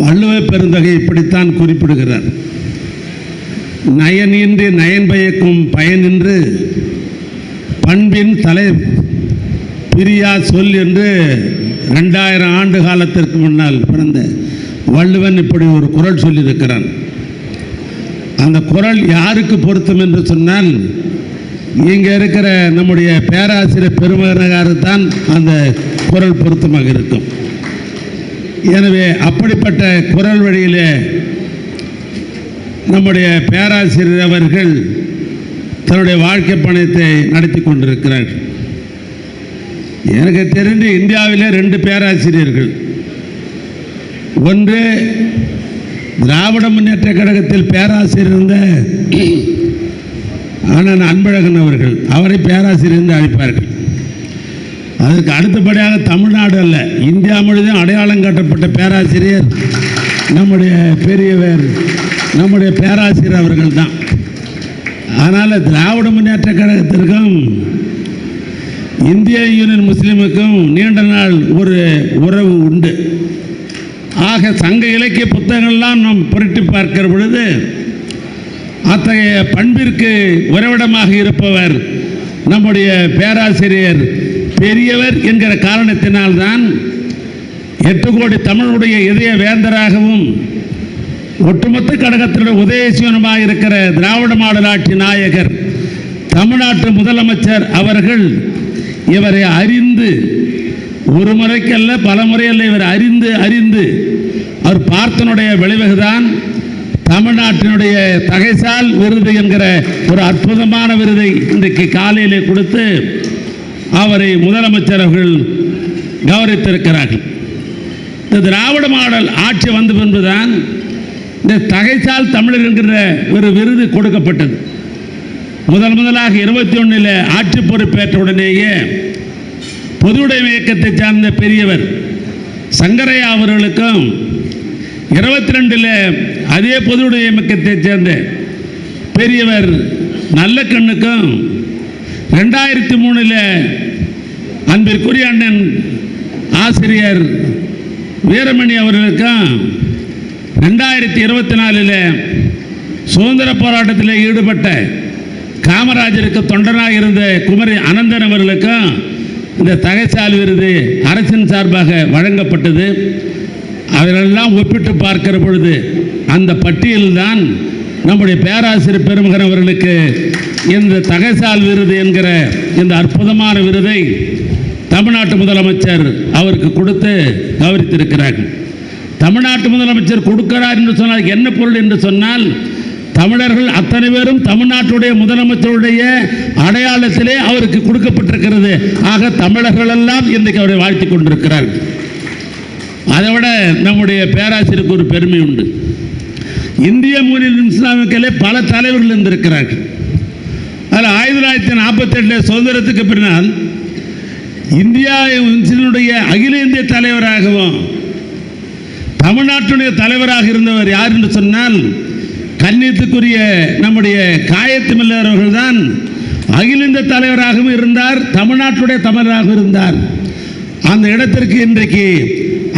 வள்ளுவ பெருந்தகை இப்படித்தான் குறிப்பிடுகிறார். நயனின்றி நயன் பயக்கும் பயனின்று பண்பின் தலை பிரியா சொல் என்று ரெண்டாயிரம் ஆண்டு காலத்திற்கு முன்னால் பிறந்த வள்ளுவன் இப்படி ஒரு குரல் சொல்லியிருக்கிறான். அந்த குரல் யாருக்கு பொருத்தம் என்று சொன்னால் இங்கே இருக்கிற நம்முடைய பேராசிரியர் பெருமகனகாரு தான் அந்த குரல் பொருத்தமாக இருக்கும். எனவே அப்படிப்பட்ட குரல் வழியிலே நம்முடைய பேராசிரியர் அவர்கள் தன்னுடைய வாழ்க்கை பணத்தை நடத்தி கொண்டிருக்கிறார். எனக்கு தெரிந்து இந்தியாவிலே ரெண்டு பேராசிரியர்கள். ஒன்று திராவிட முன்னேற்ற கழகத்தில் பேராசிரியர் இருந்த அண்ணன் அன்பழகன் அவர்கள். அவரை பேராசிரியர் என்று அழைப்பார்கள். அதற்கு அடுத்தபடியாக தமிழ்நாடு அல்ல இந்தியா முழுவதும் அடையாளம் காட்டப்பட்ட பேராசிரியர் நம்முடைய பெரியவர் நம்முடைய பேராசிரியர் அவர்கள் தான் அதனால் திராவிட முன்னேற்ற கழகத்திற்கும் இந்திய யூனியன் முஸ்லீமுக்கும் நீண்ட நாள் ஒரு உறவு உண்டு. ஆக சங்க இலக்கிய புத்தகங்கள்லாம் நாம் புரட்டி பார்க்கிற பொழுது அத்தகைய பண்பிற்கு உறவிடமாக இருப்பவர் நம்முடைய பேராசிரியர் பெரியவர் என்கிற காரணத்தினால்தான் எட்டு கோடி தமிழுடைய இதய வேந்தராகவும் ஒட்டுமொத்த கழகத்தினுடைய உதயசீவனமாக இருக்கிற திராவிட மாடலாட்சி நாயகர் தமிழ்நாட்டு முதலமைச்சர் அவர்கள் இவரை அறிந்து ஒரு முறைக்கல்ல பல முறையல்ல இவர் அறிந்து அறிந்து அவர் பார்த்தனுடைய விளைவுதான் தமிழ்நாட்டினுடைய தகைசால் விருது என்கிற ஒரு அற்புதமான விருதை இன்றைக்கு காலையிலே கொடுத்து அவரை முதலமைச்சர் அவர்கள் கௌரவித்திருக்கிறார்கள் இந்த திராவிட மாடல் ஆட்சி வந்த பின்புதான் இந்த தகைசால் தமிழர் என்கிற ஒரு விருது கொடுக்கப்பட்டது. முதல் முதலாக இருபத்தி ஒன்றில் ஆட்சி பொறுப்பேற்ற உடனேயே பொதுவுடைமை இயக்கத்தை சார்ந்த பெரியவர் சங்கரையா அவர்களுக்கும் இருபத்தி ரெண்டில் அதே பொதுவுடைய இயக்கத்தை சேர்ந்த பெரியவர் நல்லக்கண்ணுக்கும் ரெண்டாயிரத்தி மூணில் அன்பிற்குரிய அண்ணன் ஆசிரியர் வீரமணி அவர்களுக்கும் ரெண்டாயிரத்தி இருபத்தி நாலில் சுதந்திர போராட்டத்தில் ஈடுபட்ட காமராஜருக்கு தொண்டனாக இருந்த குமரி அனந்தன் அவர்களுக்கும் இந்த தகைச்சால் விருது அரசின் சார்பாக வழங்கப்பட்டது. அவர்களெல்லாம் ஒப்பிட்டு பார்க்கிற பொழுது அந்த பட்டியல்தான் நம்முடைய பேராசிரியர் பெருமகன் அவர்களுக்கு இந்த தகைசால் விருது என்கிற இந்த அற்புதமான விருதை தமிழ்நாட்டு முதலமைச்சர் அவருக்கு கொடுத்து கௌரவித்திருக்கிறார்கள் தமிழ்நாட்டு முதலமைச்சர் கொடுக்கிறார் என்று சொன்னால் என்ன பொருள் என்று சொன்னால் தமிழர்கள் அத்தனை பேரும் தமிழ்நாட்டுடைய முதலமைச்சருடைய அடையாளத்திலே அவருக்கு கொடுக்கப்பட்டிருக்கிறது. ஆக தமிழர்கள் எல்லாம் இன்றைக்கு அவரை வாழ்த்தி கொண்டிருக்கிறார்கள் அதை விட நம்முடைய பேராசிரியருக்கு ஒரு பெருமை உண்டு. இந்திய மூலில் இஸ்லாமியர்களே பல தலைவர்கள் இருந்திருக்கிறார்கள். அதில் ஆயிரத்தி தொள்ளாயிரத்தி நாற்பத்தெட்டில் சுதந்திரத்துக்கு பின்னால் இந்தியா அகில இந்திய தலைவராகவும் தமிழ்நாட்டுடைய தலைவராக இருந்தவர் யார் என்று சொன்னால் கண்ணியத்துக்குரிய நம்முடைய காயத்து அவர்கள் தான் அகில இந்திய தலைவராகவும் இருந்தார் தமிழ்நாட்டுடைய தமிழராகவும் இருந்தார். அந்த இடத்திற்கு இன்றைக்கு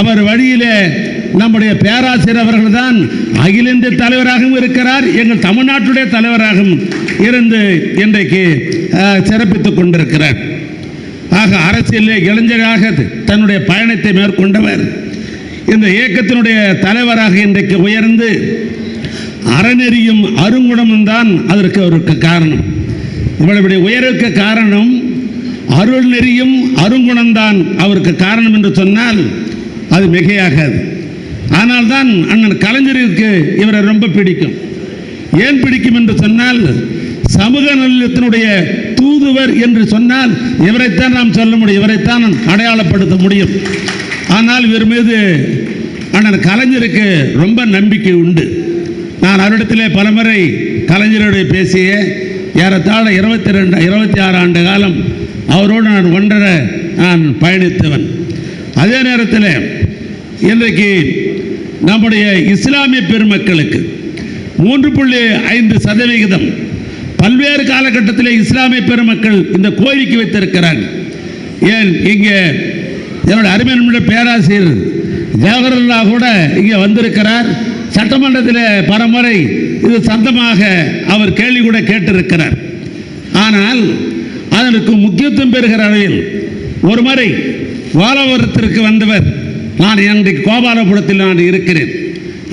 அவர் வழியில் நம்முடைய பேராசிரியர் அவர்கள் தான் அகில இந்திய தலைவராகவும் இருக்கிறார் எங்கள் தமிழ்நாட்டுடைய தலைவராகவும் இருந்து இன்றைக்கு சிறப்பித்துக் கொண்டிருக்கிறார். ஆக அரசியலே இளைஞராக தன்னுடைய பயணத்தை மேற்கொண்டவர். இந்த இயக்கத்தினுடைய தலைவராக இன்றைக்கு உயர்ந்து அறநெறியும் அருங்குணமும் தான் அதற்கு அவருக்கு காரணம். இவ்வளவு உயர்வுக்கு காரணம் அருள் நெறியும் அருங்குணம்தான் அவருக்கு காரணம் என்று சொன்னால் அது மிகையாகாது. ஆனால்தான் அண்ணன் கலைஞருக்கு இவரை ரொம்ப பிடிக்கும். ஏன் பிடிக்கும் என்று சொன்னால் சமூக நலத்தினுடைய தூதுவர் என்று சொன்னால் இவரைத்தான் நாம் சொல்ல முடியும் இவரைத்தான் அடையாளப்படுத்த முடியும். ஆனால் இவர் மீது அண்ணன் கலைஞருக்கு ரொம்ப நம்பிக்கை உண்டு. நான் அவரிடத்திலே பலமுறை கலைஞருடைய பேசிய ஏறத்தாழ இருபத்தி ரெண்டு இருபத்தி ஆறு ஆண்டு காலம் அவரோடு நான் ஒன்றரை நான் பயணித்தவன். அதே நேரத்தில் இன்றைக்கு நம்முடைய இஸ்லாமிய பெருமக்களுக்கு மூன்று புள்ளி ஐந்து சதவிகிதம் பல்வேறு காலகட்டத்தில் இஸ்லாமிய பெருமக்கள் இந்த கோரிக்கை வைத்திருக்கிறாங்க ஏன்? இங்கே என்னோட அருமையான பேராசிரியர் ஜவஹர்லா கூட இங்கே வந்திருக்கிறார். சட்டமன்றத்தில் பரம்பரை இது சந்தமாக அவர் கேள்வி கூட கேட்டிருக்கிறார். ஆனால் அதற்கு முக்கியத்துவம் பெறுகிற அளவில் ஒரு முறை கோலாபுரத்திற்கு வந்தவர் நான் அன்றைக்கு கோபாலபுரத்தில் நான் இருக்கிறேன்.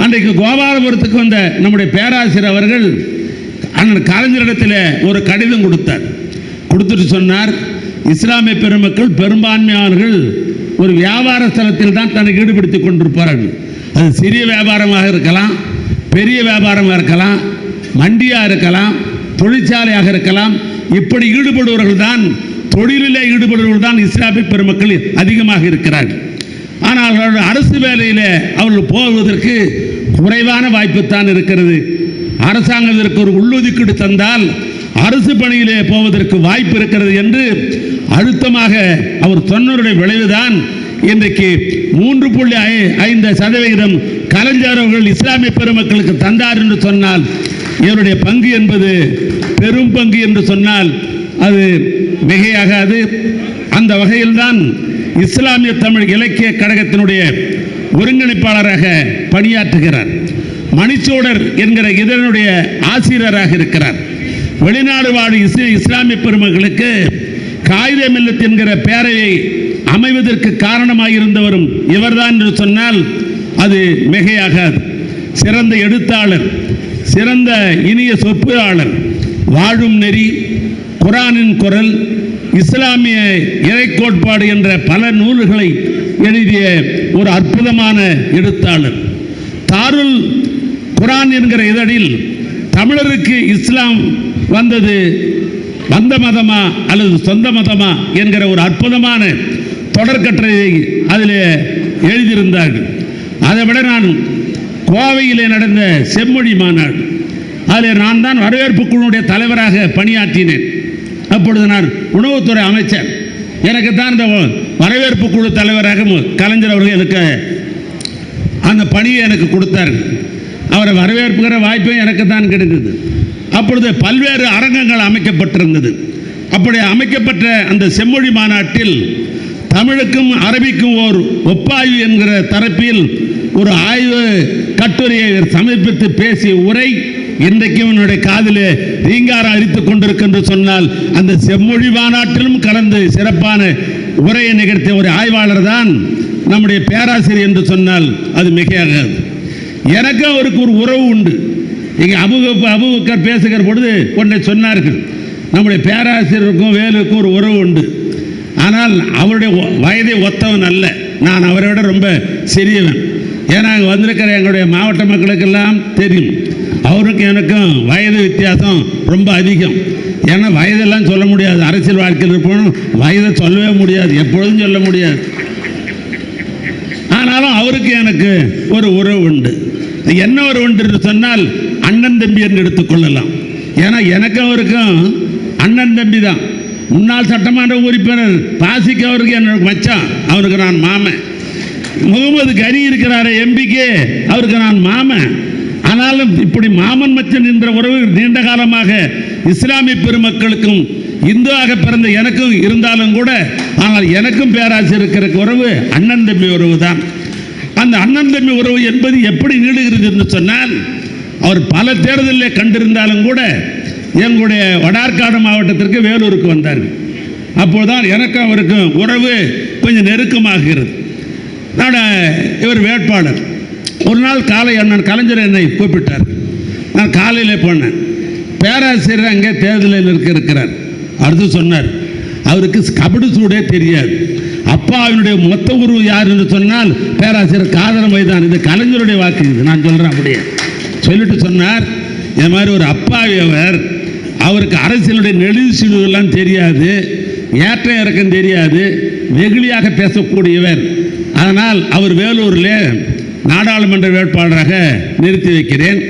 அன்றைக்கு கோபாலபுரத்துக்கு வந்த நம்முடைய பேராசிரியர் அவர்கள் அண்ணன் கலைஞரிடத்தில் ஒரு கடிதம் கொடுத்தார். கொடுத்துட்டு சொன்னார் இஸ்லாமிய பெருமக்கள் பெரும்பான்மையானவர்கள் ஒரு வியாபார ஸ்தலத்தில் தான் தன்னை ஈடுபடுத்திக் கொண்டிருப்பார்கள். அது சிறிய வியாபாரமாக இருக்கலாம் பெரிய வியாபாரமாக இருக்கலாம் மண்டியாக இருக்கலாம் தொழிற்சாலையாக இருக்கலாம். இப்படி ஈடுபடுபவர்கள் தான் தொழிலில் ஈடுபடுபவர்கள் தான் இஸ்லாமிய பெருமக்கள் அதிகமாக இருக்கிறார்கள். ஆனால் அவர்கள் அரசு வேலையில் அவர்கள் போவதற்கு குறைவான வாய்ப்பு தான் இருக்கிறது. அரசாங்கத்திற்கு ஒரு உள்ளொதுக்கீடு தந்தால் அரசு பணியிலே போவதற்கு வாய்ப்பு இருக்கிறது என்று அழுத்தமாக அவர் சொன்னவருடைய விளைவுதான் இன்றைக்கு மூன்று புள்ளி ஐ- ஐந்து சதவிகிதம் கலைஞர் அவர்கள் இஸ்லாமிய பெருமக்களுக்கு தந்தார் என்று சொன்னால் இவருடைய பங்கு என்பது பெரும் பங்கு என்று சொன்னால் அது மிகையாகாது. அந்த வகையில்தான் இஸ்லாமிய தமிழ் இலக்கிய கழகத்தினுடைய ஒருங்கிணைப்பாளராக பணியாற்றுகிறார். மணிச்சோடர் என்கிற இதனுடைய ஆசிரியராக இருக்கிறார். வெளிநாடு வாழும் இஸ்லாமிய பெருமக்களுக்கு காகித மில்லத் என்கிற பேரையை அமைவதற்கு காரணமாக இருந்தவரும் இவர்தான் என்று சொன்னால் அது மிகையாகாது. சிறந்த எழுத்தாளர் சிறந்த இனிய சொற்பொழியாளர் வாழும் நெறி குரானின் குரல் இஸ்லாமிய இறை கோட்பாடு என்ற பல நூல்களை எழுதிய ஒரு அற்புதமான எழுத்தாளர். தாருல் குரான் என்கிற இதழில் தமிழருக்கு இஸ்லாம் வந்தது வந்த மதமா அல்லது சொந்த மதமா என்கிற ஒரு அற்புதமான தொடர்கட்டுரையை அதில் எழுதியிருந்தார்கள். அதை விட நான் கோவையில் நடந்த செம்மொழி மாநாடு அதில் நான் தான் வரவேற்பு குழுவுடைய தலைவராக பணியாற்றினேன். அப்பொழுது நான் உணவுத்துறை அமைச்சர். எனக்கு தான் இந்த வரவேற்பு குழு தலைவராக கலைஞர் அவர்கள் எனக்கு அந்த பணியை எனக்கு கொடுத்தார்கள். அவரை வரவேற்புகிற வாய்ப்பும் எனக்கு தான் கிடைத்தது. அப்பொழுது பல்வேறு அரங்கங்கள் அமைக்கப்பட்டிருந்தது. அப்படி அமைக்கப்பட்ட அந்த செம்மொழி மாநாட்டில் தமிழுக்கும் அரபிக்கும் ஓர் ஒப்பாய்வு என்கிற தரப்பில் ஒரு ஆய்வு கட்டுரையை சமர்ப்பித்து பேசிய உரை இன்றைக்கும் என்னுடைய காதிலே ரீங்காரம் அரித்துக் கொண்டிருக்கின்ற சொன்னால் அந்த செம்மொழி மாநாட்டிலும் கலந்து சிறப்பான உரையை நிகழ்த்திய ஒரு ஆய்வாளர் தான் நம்முடைய பேராசிரியர் என்று சொன்னால் அது மிகையாகாது. எனக்கும் அவருக்கு ஒரு உறவு உண்டு. இங்கே அபுக அபுபக்கர் பேசுகிற பொழுது ஒன்றை சொன்னார்கள். நம்முடைய பேராசிரியருக்கும் வேலுக்கும் ஒரு உறவு உண்டு. ஆனால் அவருடைய வயதை ஒத்தவன் அல்ல. நான் அவரை விட ரொம்ப சிறியவன். ஏன்னா அங்கே வந்திருக்கிற எங்களுடைய மாவட்ட மக்களுக்கெல்லாம் தெரியும். அவருக்கும் எனக்கும் வயது வித்தியாசம் ரொம்ப அதிகம். ஏன்னா வயதெல்லாம் சொல்ல முடியாது. அரசியல் வாழ்க்கையில் இருப்போம் வயதை சொல்லவே முடியாது. எப்பொழுதும் சொல்ல முடியாது. அவருக்கு எனக்கு ஒரு உறவு உண்டு. என்ன ஒரு உண்டு என்று சொன்னால் அண்ணன் தம்பி என்று எடுத்துக்கொள்ளலாம் ஏன்னா எனக்கும் அவருக்கும் அண்ணன் தம்பி தான். முன்னாள் சட்டமன்ற உறுப்பினர் பாசிக்கு அவருக்கு என்னோட மச்சான்? அவருக்கு நான் மாமன். முகமது கனி இருக்கிறாரே எம்பிக்கு அவருக்கு நான் மாமன். ஆனாலும் இப்படி மாமன் மச்சன் என்ற உறவு நீண்ட காலமாக இஸ்லாமிய பெருமக்களுக்கும் இந்துவாக பிறந்த எனக்கும் இருந்தாலும் கூட ஆனால் எனக்கும் பேராசிரியர் இருக்கிற உறவு அண்ணன் தம்பி உறவு தான் அந்த அண்ணன் தம்பி உறவு என்பது எப்படி நீடுகிறது என்று சொன்னால் அவர் பல தேர்தலில் கண்டிருந்தாலும் கூட எங்களுடைய வடார்காடு மாவட்டத்திற்கு வேலூருக்கு வந்தார்கள். அப்போதுதான் எனக்கும் அவருக்கும் உறவு கொஞ்சம் நெருக்கமாகிறது. நான் இவர் வேட்பாளர். ஒரு நாள் காலை அண்ணன் கலைஞர் என்னை கூப்பிட்டார். நான் காலையில் போனேன். பேராசிரியர் அங்கே தேர்தலில் இருக்க இருக்கிறார். அடுத்து சொன்னார் அவருக்கு கபடு சூடே தெரியாது. அப்பாவினுடைய மொத்த உருவு யார் என்று சொன்னால் பேராசிரியர் காதல மைதான். இது கலைஞருடைய வாக்கு இது. நான் சொல்கிறேன் அப்படியே. சொல்லிட்டு சொன்னார் இந்த மாதிரி ஒரு அப்பாவி அவர் அவருக்கு அரசியலுடைய நெடுசீடுகள்லாம் தெரியாது ஏற்ற இறக்கம் தெரியாது வெகுளியாக பேசக்கூடியவர். அதனால் அவர் வேலூரில் நாடாளுமன்ற வேட்பாளராக நிறுத்தி வைக்கிறேன்.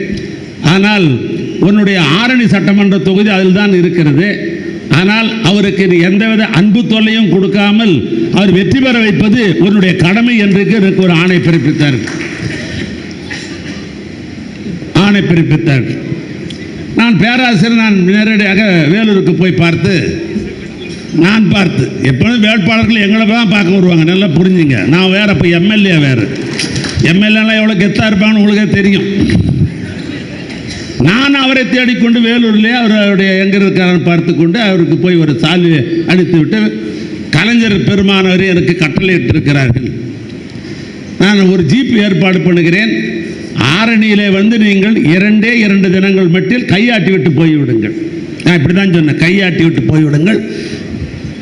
ஆனால் உன்னுடைய ஆரணி சட்டமன்ற தொகுதி அதில் தான் இருக்கிறது. ஆனால் அவருக்கு எந்தவித அன்பு தொல்லையும் கொடுக்காமல் அவர் வெற்றி பெற வைப்பது உன்னுடைய கடமை என்று எனக்கு ஒரு ஆணை பிறப்பித்தார். ஆணை பிறப்பித்தார். நான் பேராசிரியர் நான் நேரடியாக வேலூருக்கு போய் பார்த்து நான் பார்த்து எப்பொழுதும் வேட்பாளர்கள் எங்களை தான் பார்க்க வருவாங்க. நல்லா புரிஞ்சுங்க. நான் வேற இப்போ எம்எல்ஏ வேறு. எம்எல்ஏலாம் எவ்வளோ கெத்தாக இருப்பான்னு உங்களுக்கே தெரியும். நான் அவரை தேடிக்கொண்டு வேலூர்லேயே அவருடைய எங்கே இருக்காரு பார்த்து கொண்டு அவருக்கு போய் ஒரு சால்வையை அடித்து விட்டு கலைஞர் பெருமானவர் எனக்கு கட்டளையிட்டிருக்கிறார்கள். நான் ஒரு ஜீப் ஏற்பாடு பண்ணுகிறேன். ஆரணியிலே வந்து நீங்கள் இரண்டே இரண்டு தினங்கள் மட்டில் கையாட்டி விட்டு போய்விடுங்கள். நான் இப்படி தான் சொன்னேன் கையாட்டி விட்டு போய்விடுங்கள்.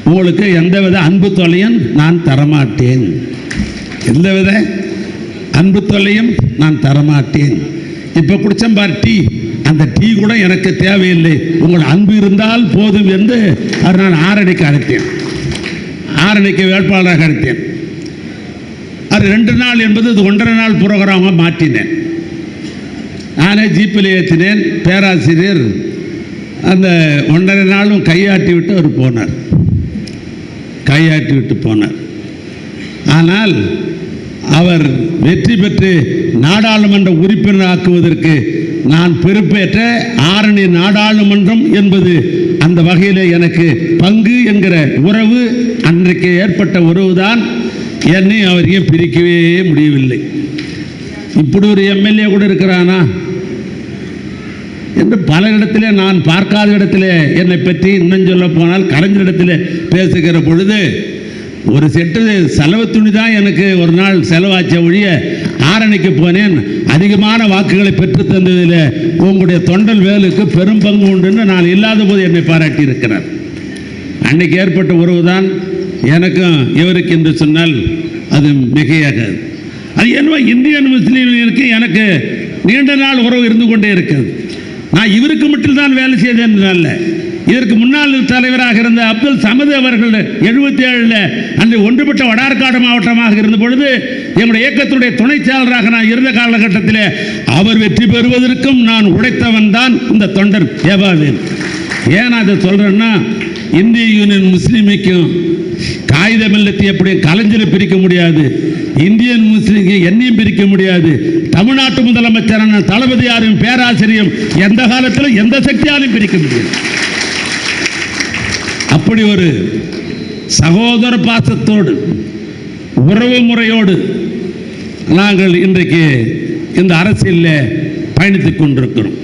உங்களுக்கு எந்தவித அன்பு தொல்லையும் நான் தரமாட்டேன். எந்தவித அன்பு தொல்லையும் நான் தரமாட்டேன். இப்போ குடிச்சேன் பார் டீ. அந்த டீ கூட எனக்கு தேவையில்லை. உங்கள் அன்பு இருந்தால் போதும் என்று அவர் நான் ஆரணிக்கு அழைத்தேன். ஆரணிக்கு வேட்பாளராக அழைத்தேன். அது ரெண்டு நாள் என்பது இது ஒன்றரை நாள் புரோகிராமாக மாற்றினேன். நானே ஜீப்பில் ஏற்றினேன். பேராசிரியர் அந்த ஒன்றரை நாளும் கையாட்டி விட்டு அவர் போனார். கையாட்டி விட்டு போனார். ஆனால் அவர் வெற்றி பெற்று நாடாளுமன்ற உறுப்பினர் ஆக்குவதற்கு நான் பொறுப்பேற்ற ஆரணி நாடாளுமன்றம் என்பது அந்த வகையில் எனக்கு பங்கு என்கிற உறவு அன்றைக்கு ஏற்பட்ட உறவுதான். என்னை அவரையும் பிரிக்கவே முடியவில்லை. இப்படி ஒரு எம்எல்ஏ கூட இருக்கிறானா? என்று பல இடத்திலே நான் பார்க்காத இடத்திலே என்னை பற்றி இன்னும் சொல்ல போனால் இடத்துல பேசுகிற பொழுது ஒரு செட்டு செலவு துணி தான் எனக்கு ஒரு நாள் செலவாச்ச ஒழிய ஆரணிக்கு போனேன். அதிகமான வாக்குகளை பெற்று தந்ததில் உங்களுடைய தொண்டல் வேலுக்கு பெரும் பங்கு உண்டுன்னு நான் இல்லாத போது என்னை பாராட்டி இருக்கிறார் அன்னைக்கு ஏற்பட்ட உறவு தான் எனக்கும் இவருக்கு என்று சொன்னால் அது மிகையாகாது. அது என்னவோ இந்தியன் முஸ்லீம்களுக்கு எனக்கு நீண்ட நாள் உறவு இருந்து கொண்டே இருக்குது நான் இவருக்கு மட்டும்தான் வேலை செய்தேன் அல்ல. இதற்கு முன்னாள் தலைவராக இருந்த அப்துல் சமது அவர்கள் எழுபத்தி ஏழில் அன்று ஒன்றுபட்ட வடார்காடு மாவட்டமாக இருந்த பொழுது எங்களுடைய இயக்கத்தினுடைய துணைச்சாளராக செயலராக நான் இருந்த காலகட்டத்தில் அவர் வெற்றி பெறுவதற்கும் நான் உழைத்தவன் தான் இந்த தொண்டர் ஏபாவேல் ஏன் அதை சொல்கிறேன்னா இந்திய யூனியன் முஸ்லீமுக்கும் காகித மில்லத்தை எப்படி கலைஞரை பிரிக்க முடியாது இந்தியன் முஸ்லீம் என்னையும் பிரிக்க முடியாது தமிழ்நாட்டு முதலமைச்சரான தளபதியாரும் பேராசிரியம் எந்த காலத்திலும் எந்த சக்தியாலும் பிரிக்க முடியாது. அப்படி ஒரு சகோதர பாசத்தோடு உறவு முறையோடு நாங்கள் இன்றைக்கு இந்த அரசியலில் பயணித்து கொண்டிருக்கிறோம்.